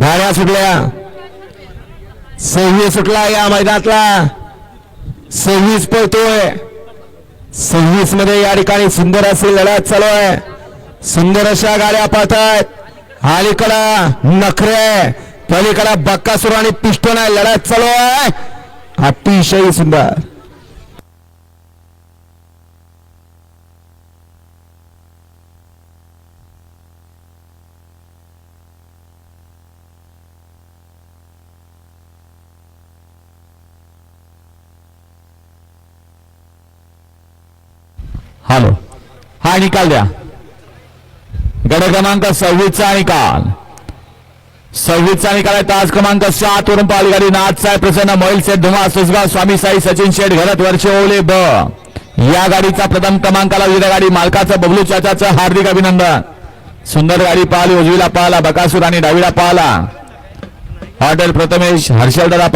गाड्या सुटल्या. सव्वीस सुटला या मैदानातला. सव्वीस पळतोय सव्वीसमध्ये या ठिकाणी सुंदर अशी लढत चालू आहे. सुंदर अशा गाड्या पाहतायत. अलीकडा नखरे. पलीकडा बक्कासुर आणि पिष्टन आहे. लढत चालू आहे. अतिशय सुंदर. हॅलो. हा निकाल द्या. गड क्रमांक सव्वीसचा निकाल. सव्वीसचा निकाल आहे. ताज क्रमांक सात वरून पाहिली नाथ साहेब प्रसन्न मोहिल शेठ धुमा सुसगाव स्वामी साई सचिन शेठ घरत वर्षे ओले ब. या गाडीचा प्रथम क्रमांकाला विविध गाडी मालकाचं बबलू चाचाचं हार्दिक अभिनंदन. सुंदर गाडी पाहिली. उजवीला पाहिला बकासूर आणि डावीला पाहिला. हॉटेल प्रथमेश हर्षलदादा